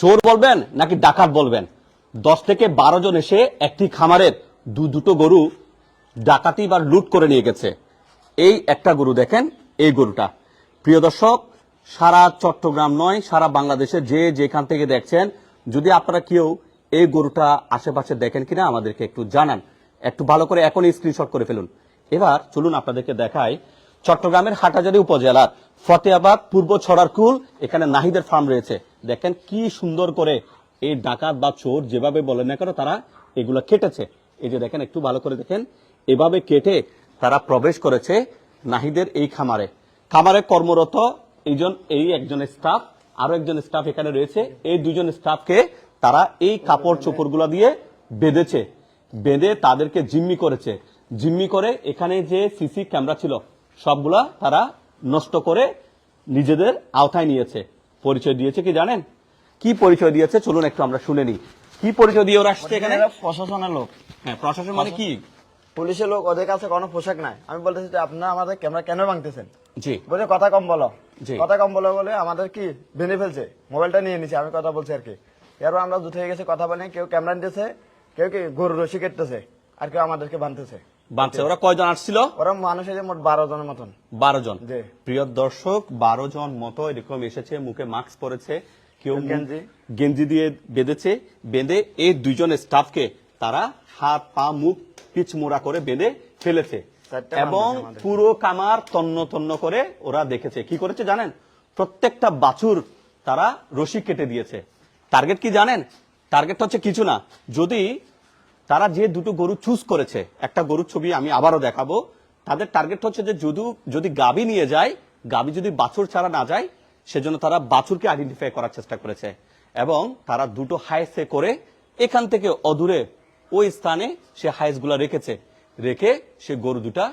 চোর বলবেন নাকি ডাকাত বলবেন? দশ থেকে বারো জন এসে একটি খামারের দু দুটো গরু ডাকাতি বা লুট করে নিয়ে গেছে। এই একটা গরু দেখেন, এই গরুটা। প্রিয় দর্শক, সারা চট্টগ্রাম নয়, সারা বাংলাদেশে যে যেখান থেকে দেখছেন, যদি আপনারা কেউ এই গরুটা আশেপাশে দেখেন কিনা, আমাদেরকে একটু জানান। একটু ভালো করে এখনই স্ক্রিনশট করে ফেলুন। এবার চলুন আপনাদেরকে দেখাই চট্টগ্রামের হাটাজারি উপজেলার ফতেহাবাদ পূর্ব ছড়ারকুল এখানে নাহিদের ফার্ম রয়েছে। দেখেন কি সুন্দর করে এই ডাকাত বা চোর যেভাবে বলেন না কেন, তারা এগুলো কেটেছে। এই যে দেখেন, একটু ভালো করে দেখেন। এভাবে কেটে তারা প্রবেশ করেছে নাহিদের এই খামারে। খামারে কর্মরত এইজন, এই একজন স্টাফ আরও একজন স্টাফ এখানে রয়েছে। এই দুজন স্টাফকে তারা এই কাপড় চোপড়গুলো দিয়ে বেঁধেছে। বেঁধে তাদেরকে জিম্মি করেছে। জিম্মি করে এখানে যে সিসি ক্যামেরা ছিল সবগুলা তারা নষ্ট করে নিজেদের আওতায় নিয়েছে। পরিচয় দিয়েছে কি জানেন? কি পরিচয় দিয়েছে? চলুন একটু আমরা শুনে নিই। কি পরিচয় দিয়ে ওরা আসছে এখানে? প্রশাসনের লোক। হ্যাঁ প্রশাসন মানে কি? পুলিশের লোক ওদের কাছে কোনো পোশাক নাই। আমি বলতেছি যে আপনারা আমাদের ক্যামেরা কেন ভাঙতেছেন? জি। বলে কথা কম বলো। জি। কথা কম বলো বলে আমাদের কি ভেঙে ফেলছে? মোবাইলটা নিয়ে নিছে আমি কথা বলছি আর কি। এরপর আমরা দুটো হয়ে গেছে কথা বলে কেউ ক্যামেরা নিতেছে কেউ কি গরু রশি কেটতেছে আর কেউ আমাদেরকে বাঁধতেছে। বাঁচছে ওরা কয়জন আসছিল? ওরা মানুষ এসে মোট বারো জনের মতন। বারো জন। প্রিয় দর্শক বারো জন মতো এরকম এসেছে মুখে মাস্ক পরেছে কেউ গেঞ্জি। দিয়ে বেঁধেছে বেঁধে এই দুজন স্টাফকে তারা হাত পা মুখ পিচমোড়া করে বেঁধে ফেলেছে। এবং পুরো কামার তন্ন তন্ন করে ওরা দেখেছে। কি করেছে জানেন? প্রত্যেকটা বাছুর তারা রশি কেটে দিয়েছে। টার্গেট কি জানেন? টার্গেট হচ্ছে কিছু না। যদি তারা যে দুটো গরু চুজ করেছে, একটা গরুর ছবি আমি আবারও দেখাবো। তাদের টার্গেট হচ্ছে যে যদি যদি গাবি নিয়ে যায় গাবি যদি বাছুর ছাড়া না যায়, সেজন্য তারা বাছুরকে আইডেন্টিফাই করার চেষ্টা করেছে। এবং তারা দুটো হাইসে করে এখান থেকে অদূরে ওই স্থানে সে হাইসগুলো রেখেছে। রেখে সে গরু দুটা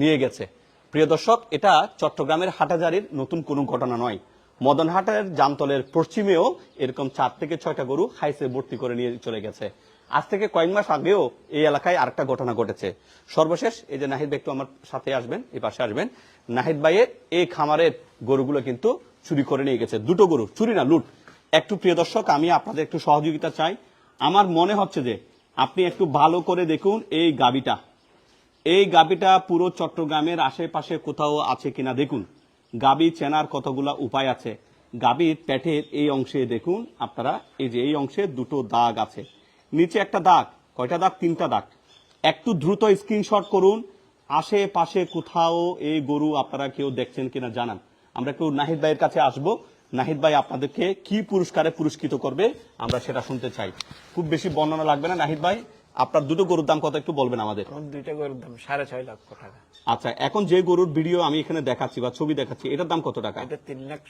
নিয়ে গেছে। প্রিয় দর্শক, এটা চট্টগ্রামের হাটাজারির নতুন কোনো ঘটনা নয়। মদনহাটের জামতলের পশ্চিমেও এরকম চার থেকে ছয়টা গরু হাইসে ভর্তি করে নিয়ে চলে গেছে। আজ থেকে কয়েক মাস আগেও এই এলাকায় আরেকটা ঘটনা ঘটেছে। সর্বশেষ, এই যে নাহিদ ভাই একটু আমার সাথে আসবেন, এই পাশে আসবেন। নাহিদ ভাইয়ের এই খামারের গরুগুলো কিন্তু চুরি করে নিয়ে গেছে। দুটো গরু, চুরি না, লুট। একটু প্রিয় দর্শক, আমি আপনাদের একটু সহযোগিতা চাই। আমার মনে হচ্ছে যে আপনি একটু ভালো করে দেখুন এই গাবিটা। এই গাবিটা পুরো চট্টগ্রামের আশেপাশে কোথাও আছে কিনা দেখুন। গাবি চেনার কতগুলা উপায় আছে। গাবির পেটের এই অংশে দেখুন, আপনারা, এই যে এই অংশে দুটো দাগ আছে। নিচে একটা দাগ। কয়টা দাগ? তিনটা দাগ। একটু দ্রুত স্ক্রিনশট করুন। আশেপাশে কোথাও এই গরু আপনারা কেউ দেখছেন কিনা জানান। আমরা কেউ নাহিদ ভাইয়ের কাছে আসব। নাহিদ ভাই আপনাদেরকে কি পুরস্কারে পুরস্কৃত করবে? আমরা সেটা শুনতে চাই। খুব বেশি বর্ণনা লাগবে না নাহিদ ভাই। আপনার দুটো গরুর দাম কত একটু বলবেন আমাদের? দুইটা গরুর দাম সাড়ে ছয় লক্ষ টাকা। আচ্ছা এখন যে গরুর ভিডিও আমি এখানে দেখাচ্ছি বা ছবি দেখাচ্ছি এটার দাম কত টাকা? এটা তিন লাখ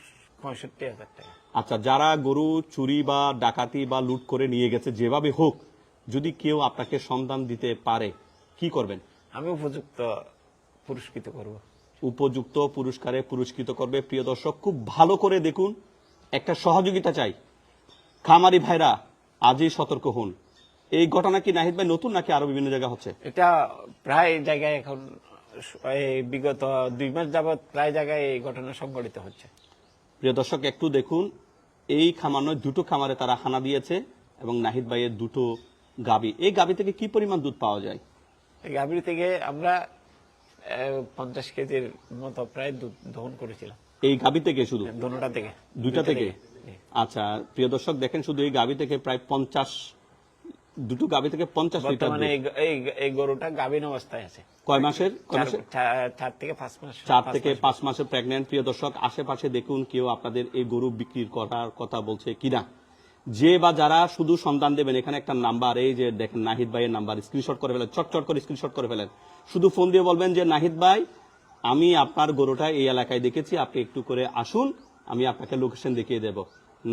পঁয়ষট্টি হাজার টাকা। আচ্ছা যারা গরু চুরি বা ডাকাতি বা লুট করে নিয়ে গেছে যেভাবে হোক যদি কেউ আপনাকে সন্ধান দিতে পারে কি করবেন? আমি উপযুক্ত পুরস্কৃত করব। উপযুক্ত পুরস্কারে পুরস্কৃত করবে। প্রিয় দর্শক খুব ভালো করে দেখুন। একটা সহযোগিতা চাই। খামারি ভাইরা আজই সতর্ক হন। এই ঘটনা কি নাহিদ ভাই নতুন নাকি আরও বিভিন্ন জায়গায় হচ্ছে? এটা প্রায় জায়গায় এখন এই বিগত দুই মাস যাবত প্রায় জায়গায় এই ঘটনা সংঘটিত হচ্ছে। প্রিয় দর্শক একটু দেখুন এই খামার নয় দুটো খামারে তারা হানা দিয়েছে এবং নাহিদ ভাইয়ের দুটো গাবি। এই গাবি থেকে কি পরিমাণ দুধ পাওয়া যায়? এই গাভীর থেকে আমরা পঞ্চাশ কেজির মতো প্রায় দুধ দহন করেছিলাম। এই গাবি থেকে শুধু? দোনোটা থেকে। দুইটা থেকে। আচ্ছা প্রিয় দর্শক দেখেন শুধু এই গাবি থেকে প্রায় পঞ্চাশ দুটো গাবি থেকে পঞ্চাশ লিটার দুধ। এই গরুটা গাভীন অবস্থায় আছে। কয় মাসের? চার থেকে পাঁচ মাস। চার থেকে পাঁচ মাসের প্রেগনেন্ট প্রিয় দর্শক আশেপাশে দেখুন কেউ আপনাদের এই গরু বিক্রির করার কথা বলছে কিনা। যে বা যারা শুধু সন্ধান দেবেন এখানে একটা নাম্বার এই যে দেখেন নাহিদ ভাইয়ের নাম্বার স্ক্রিনশট করে ফেলেন চট চট করে স্ক্রিনশট করে ফেলেন। শুধু ফোন দিয়ে বলবেন যে নাহিদ ভাই আমি আপনার গরুটা এই এলাকায় দেখেছি আপনি একটু করে আসুন আমি আপনাকে লোকেশন দেখিয়ে দেব।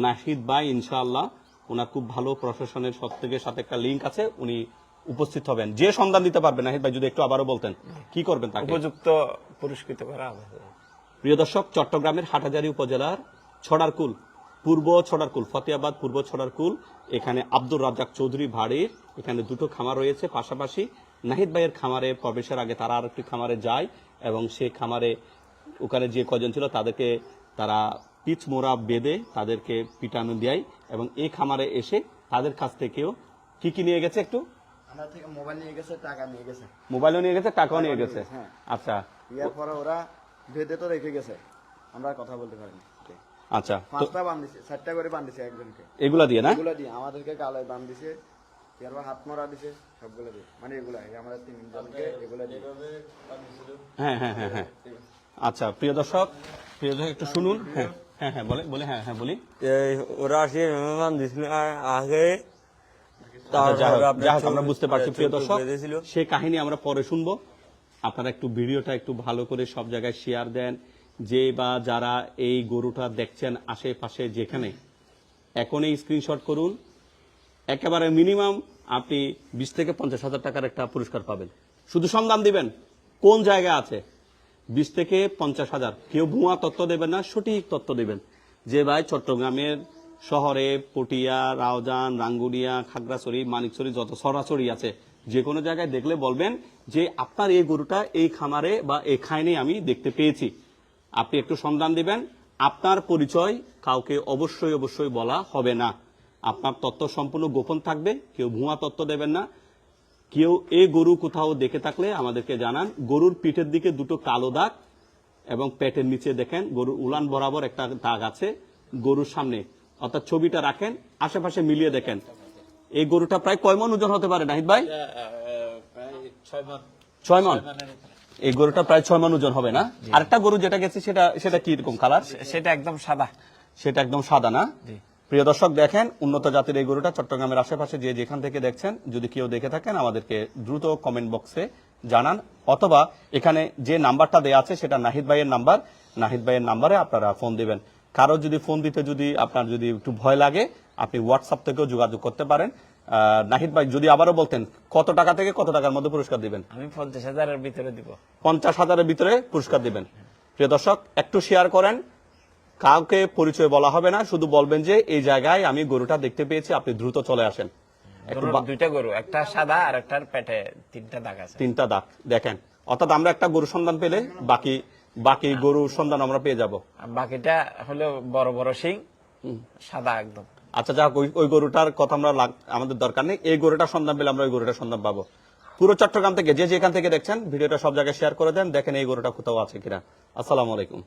নাহিদ ভাই ইনশাআল্লাহ ওনার খুব ভালো প্রশাসনের থেকে সাথে একটা লিঙ্ক আছে উনি উপস্থিত হবেন। যে সন্ধান দিতে পারবেন নাহিদ ভাই যদি একটু আবারও বলতেন কি করবেন তাকে? উপযুক্ত পুরস্কৃত করা হবে। প্রিয় দর্শক চট্টগ্রামের হাটাজারি উপজেলার ছড়ারকুল পূর্ব ছড়ারকুল ফতেহাবাদ পূর্ব ছড়ারকুল এখানে আব্দুর রাজ্জাক চৌধুরী ভাড়ির এখানে দুটো খামার রয়েছে। পাশাপাশি নাহিদ ভাইয়ের খামারে প্রবেশের আগে তারা আর একটি খামারে যায় এবং সেই খামারে ওখানে যে কজন ছিল তাদেরকে তারা পিচ মোড়া বেঁধে তাদেরকে পিটানো দেয় এবং এই খামারে এসে তাদের কাছ থেকেও কি কি নিয়ে গেছে একটু? মোবাইল নিয়ে গেছে টাকা নিয়ে গেছে। মোবাইলও নিয়ে গেছে টাকাও নিয়ে গেছে? হ্যাঁ। আচ্ছা। ওরা বেঁধে তো রেখে গেছে আমরা কথা বলতে পারিনি। আচ্ছা পাঁচটা বান দিছে চারটা করে বান দিছে একজনকে। এগুলা দিয়ে না? এগুলো দিয়ে আমাদেরকে গালায় বান দিছে এরপর হাত মরা দিছে সবগুলো দিয়ে। মানে এগুলা এই আমাদের তিনজনকে এগুলো দিয়ে। হ্যাঁ হ্যাঁ। আচ্ছা প্রিয় দর্শক প্রিয় দর্শক একটু শুনুন হ্যাঁ। হ্যাঁ হ্যাঁ বলে বলে হ্যাঁ হ্যাঁ বলি। এই ওরা আসে মেহমান দিছিল আগে। আচ্ছা, যাই হোক, তারপরে আপনার যাই হোক, চোখ- আমরা বুঝতে পারছি প্রিয় দর্শক বেঁধেছিল। কাহিনী আমরা পরে শুনব। আপনারা একটু ভিডিওটা একটু ভালো করে সব জায়গায় শেয়ার দেন। যে বা যারা এই গরুটা দেখছেন আশেপাশে যেখানে এখনই স্ক্রিনশট করুন। একেবারে মিনিমাম আপনি বিশ থেকে পঞ্চাশ হাজার টাকার একটা পুরস্কার পাবেন। শুধু সন্ধান দিবেন কোন জায়গায় আছে? বিশ থেকে পঞ্চাশ হাজার। কেউ ভুয়া তথ্য দেবেন না, সঠিক তথ্য দেবেন। যে ভাই চট্টগ্রামের শহরে পটিয়া রাওজান রাঙ্গুনিয়া খাগড়াছড়ি, মানিকছড়ি যত সরাসরি আছে, যে কোনো জায়গায় দেখলে বলবেন যে আপনার এই গরুটা এই খামারে বা এই খাইনে আমি দেখতে পেয়েছি। আপনি একটু সন্ধান দিবেন, আপনার পরিচয় কাউকে অবশ্যই অবশ্যই বলা হবে না। আপনার তথ্য সম্পূর্ণ গোপন থাকবে, কেউ ভুয়া তথ্য দেবেন না। কেউ এই গরু কোথাও দেখে থাকলে আমাদেরকে জানান। গরুর পিঠের দিকে দুটো কালো দাগ এবং পেটের নিচে দেখেন গরুর উলান বরাবর একটা দাগ আছে গরুর সামনে। অর্থাৎ ছবিটা রাখেন আশেপাশে মিলিয়ে দেখেন। এই গরুটা প্রায় কয় মন ওজন হতে পারে নাহিদ ভাই? ছয় মন। এই গরুটা প্রায় ছয় মন ওজন হবে না? আরেকটা গরু যেটা গেছে সেটা সেটা কি রকম কালার সেটা একদম সাদা। সেটা একদম সাদা না? প্রিয় দর্শক দেখেন উন্নত জাতির এই গরুটা চট্টগ্রামের আশেপাশে যে যেখান থেকে দেখছেন যদি কেউ দেখে থাকেন আমাদেরকে দ্রুত কমেন্ট বক্সে জানান। অথবা এখানে যে নাম্বারটা দেওয়া আছে সেটা নাহিদ ভাইয়ের নাম্বার। নাহিদ ভাইয়ের নাম্বারে আপনারা ফোন দিবেন। কারও যদি ফোন দিতে যদি আপনার যদি একটু ভয় লাগে আপনি হোয়াটসঅ্যাপ থেকেও যোগাযোগ করতে পারেন। নাহিদ ভাই যদি আবারও বলতেন কত টাকা থেকে কত টাকার মধ্যে পুরস্কার দিবেন? আমি পঞ্চাশ হাজারের ভিতরে দিব। পঞ্চাশ হাজারের ভিতরে পুরস্কার দিবেন। প্রিয় দর্শক একটু শেয়ার করেন। কাউকে পরিচয় বলা হবে না শুধু বলবেন যে এই জায়গায় আমি গরুটা দেখতে পেয়েছি আপনি দ্রুত চলে আসেন। দুইটা গরু একটা সাদা আর একটার পেটে তিনটা দাগ আছে। তিনটা দাগ দেখেন। অর্থাৎ আমরা একটা গরু সন্ধান পেলে বাকি বাকি গরুর সন্ধান আমরা পেয়ে যাব। বাকিটা হলো বড় বড় শিং সাদা একদম। আচ্ছা যাক ওই গরুটার কথা আমরা আমাদের দরকার নেই। এই গরুটার সন্ধান পেলে আমরা ওই গরুটার সন্ধান পাবো। পুরো চট্টগ্রাম থেকে যে যেখান থেকে দেখছেন ভিডিওটা সব জায়গায় শেয়ার করে দেন। দেখেন এই গরুটা কোথাও আছে কিনা। আসসালামু আলাইকুম।